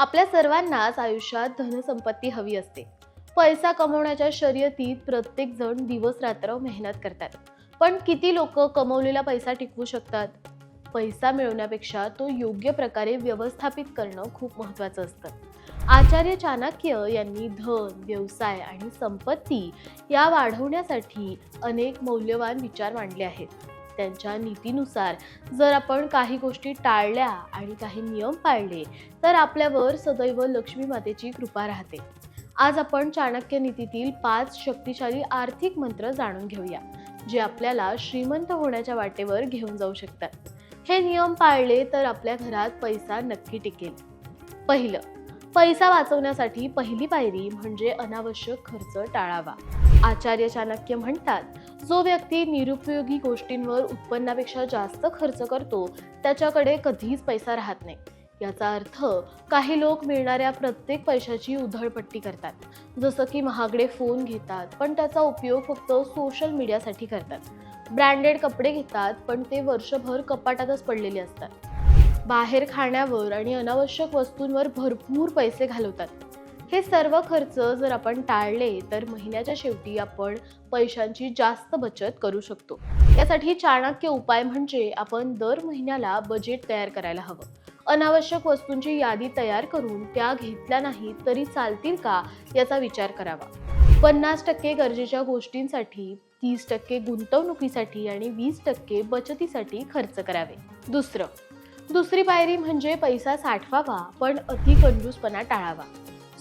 आपल्या सर्वांनाच आयुष्यात धनसंपत्ती हवी असते. पैसा कमवण्याच्या शर्यतीत प्रत्येक जण दिवस रात्र मेहनत करतात. पण किती लोक कमवलेला पैसा टिकवू शकतात? पैसा मिळवण्यापेक्षा तो योग्य प्रकारे व्यवस्थापित करणं खूप महत्वाचं असतं. आचार्य चाणक्य यांनी धन व्यवसाय आणि संपत्ती या वाढवण्यासाठी अनेक मौल्यवान विचार मांडले आहेत. त्यांच्या नीतीनुसार जर आपण काही गोष्टी टाळल्या आणि काही नियम पाळले तर आपल्यावर सदैव लक्ष्मी मातेची कृपा राहते. आज आपण चाणक्य नीतीतील पाच शक्तिशाली आर्थिक मंत्र जाणून घेऊया जे आपल्याला श्रीमंत होण्याच्या वाटेवर घेऊन जाऊ शकतात. हे नियम पाळले तर आपल्या घरात पैसा नक्की टिकेल. पहिलं पैसा वाचवण्यासाठी पहिली पायरी म्हणजे अनावश्यक खर्च टाळावा. आचार्य चाणक्य म्हणतात जो व्यक्ती निरुपयोगी गोष्टींवर उत्पन्नापेक्षा जास्त खर्च करतो त्याच्याकडे कधीच पैसा राहत नाही. याचा अर्थ काही लोक मिळणाऱ्या प्रत्येक पैशाची उधळपट्टी करतात. जसं की महागडे फोन घेतात पण त्याचा उपयोग फक्त सोशल मीडियासाठी करतात. ब्रँडेड कपडे घेतात पण ते वर्षभर कपाटातच पडलेले असतात. बाहेर खाण्यावर आणि अनावश्यक वस्तूंवर भरपूर पैसे घालवतात. हे सर्व खर्च जर आपण टाळले तर महिन्याच्या शेवटी आपण पैशांची जास्त बचत करू शकतो. यासाठी चाणक्य उपाय म्हणजे आपण दर महिन्याला बजेट तयार करायला हवं. अनावश्यक वस्तूंची यादी तयार करून त्या घेतल्या नाही तरी चालतील का याचा विचार करावा. पन्नास टक्के गरजेच्या गोष्टींसाठी तीस टक्के गुंतवणुकीसाठी आणि वीस टक्के बचतीसाठी खर्च करावे. दुसरं दुसरी पायरी म्हणजे पैसा साठवावा पण अति कंजूसपणा टाळावा.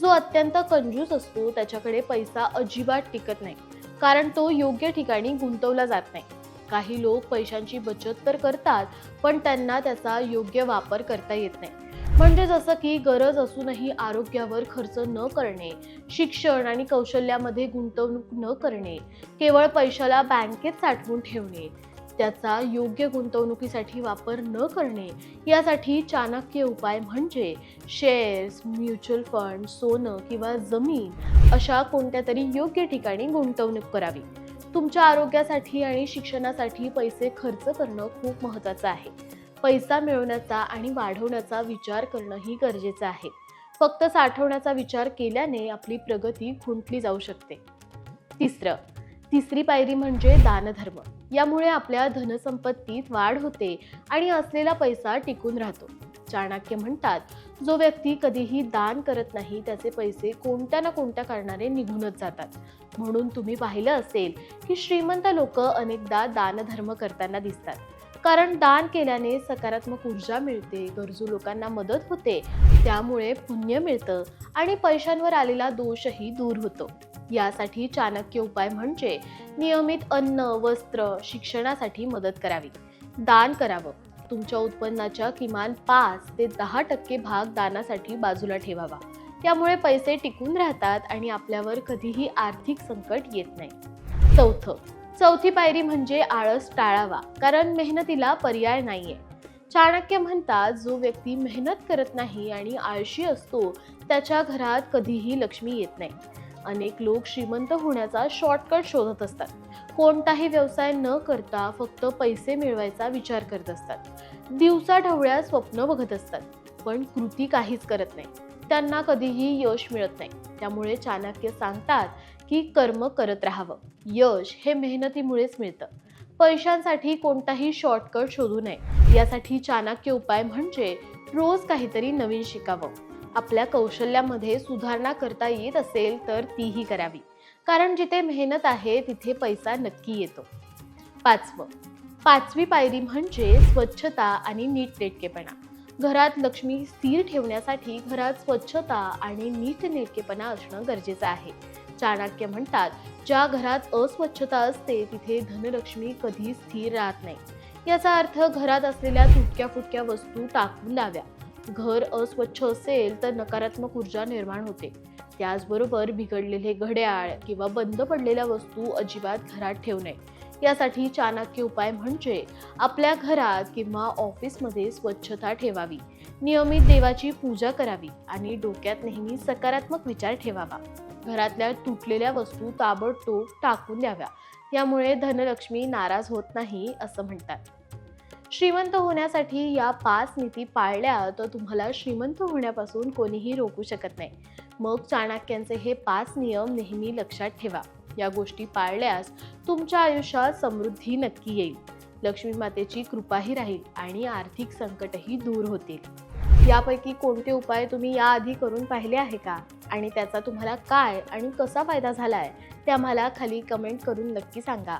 जो अत्यंत कंजूस असतो त्याच्याकडे पैसा अजिबात टिकत नाही. कारण तो योग्य ठिकाणी गुंतवला जात नाही. काही लोक पैशांची बचत तर करतात पण त्यांना त्याचा योग्य वापर करता येत नाही. म्हणजे जसं की गरज असूनही आरोग्यावर खर्च न करणे शिक्षण आणि कौशल्यामध्ये गुंतवणूक न करणे केवळ पैशाला बँकेत साठवून ठेवणे त्याचा योग्य गुंतवणुकीसाठी वापर न करणे यासाठी चाणक्य उपाय म्हणजे शेअर्स म्युच्युअल फंड सोनं किंवा जमीन अशा कोणत्या तरी योग्य ठिकाणी गुंतवणूक करावी. तुमच्या आरोग्यासाठी आणि शिक्षणासाठी पैसे खर्च करणं खूप महत्त्वाचं आहे. पैसा मिळवण्याचा आणि वाढवण्याचा विचार करणंही गरजेचं आहे. फक्त साठवण्याचा विचार केल्याने आपली प्रगती खुंटली जाऊ शकते. तिसरं तिसरी पायरी म्हणजे दानधर्म. यामुळे आपल्या धनसंपत्तीत वाढ होते आणि असलेला पैसा टिकून राहतो. चाणक्य म्हणतात जो व्यक्ती कधीही दान करत नाही त्याचे पैसे कोणत्या ना कोणत्या कारणाने निघूनच जातात. म्हणून तुम्ही पाहिलं असेल की श्रीमंत लोक अनेकदा दानधर्म करताना दिसतात. कारण दान केल्याने सकारात्मक ऊर्जा मिळते गरजू लोकांना मदत होते त्यामुळे पुण्य मिळतं आणि पैशांवर आलेला दोषही दूर होतो. यासाठी चाणक्य उपाय म्हणजे नियमित अन्न वस्त्र शिक्षणासाठी मदत करावी. दान करावं. तुमच्या उत्पन्नाच्या किमान पाच ते दहा टक्के भाग दानासाठी बाजूला ठेवावा. त्यामुळे पैसे टिकून राहतात आणि आपल्यावर कधीही आर्थिक संकट येत नाही. चौथं चौथी पायरी म्हणजे आळस टाळावा कारण मेहनतीला पर्याय नाहीये. चाणक्य म्हणतात जो व्यक्ती मेहनत करत नाही आणि आळशी असतो त्याच्या घरात कधीही लक्ष्मी येत नाही. अनेक लोक श्रीमंत होण्याचा शॉर्टकट शोधत असतात. कोणताही व्यवसाय न करता फक्त पैसे मिळवायचा विचार करत असतात. दिवसा ढवळ्या स्वप्न बघत असतात. पण कृती काहीच करत नाही. त्यांना कधीही यश मिळत नाही. त्यामुळे चाणक्य सांगतात की कर्म करत राहावं. यश हे मेहनतीमुळेच मिळतं. पैशांसाठी कोणताही शॉर्टकट शोधू नये. यासाठी चाणक्य उपाय म्हणजे रोज काहीतरी नवीन शिकावं. आपल्या कौशल्यामध्ये सुधारणा करता येत असेल तर तीही करावी. कारण जिथे मेहनत आहे तिथे पैसा नक्की येतो. पाचवं. पाचवी पायरी म्हणजे स्वच्छता आणि नीटनेटकेपणा. घरात लक्ष्मी स्थिर ठेवण्यासाठी घरात स्वच्छता आणि नीटनेटकेपणा असणं गरजेचं आहे. चाणक्य म्हणतात ज्या घरात अस्वच्छता असते तिथे धनलक्ष्मी कधी स्थिर राहत नाही. याचा अर्थ घरात असलेल्या तुटक्या फुटक्या वस्तू टाकून द्याव्या घर अस्वच्छ असेल तर नकारात्मक ऊर्जा निर्माण होते. त्याचबरोबर बिघडलेले घड्याळ किंवा बंद पडलेल्या वस्तू अजिबात घरात ठेवू नये. यासाठी चाणक्य उपाय म्हणजे आपल्या घरात किंवा ऑफिसमध्ये स्वच्छता ठेवावी. नियमित देवाची पूजा करावी आणि डोक्यात नेहमी सकारात्मक विचार ठेवावा. घरातल्या तुटलेल्या वस्तू ताबडतोब टाकून द्याव्या. यामुळे धनलक्ष्मी नाराज होत नाही असं म्हणतात. श्रीमंत होण्यासाठी या पाच नीती पाळल्या तर तुम्हाला श्रीमंत होण्यापासून कोणीही रोखू शकत नाही. मग चाणक्यांचे हे पाच नियम नेहमी लक्षात ठेवा. या गोष्टी पाळल्यास तुमच्या आयुष्यात समृद्धी नक्की येईल. लक्ष्मी मातेची कृपाही राहील आणि आर्थिक संकटही दूर होतील. यापैकी कोणते उपाय तुम्ही याआधी करून पाहिले आहे का? आणि त्याचा तुम्हाला काय आणि कसा फायदा झाला आहे ते आम्हाला खाली कमेंट करून नक्की सांगा.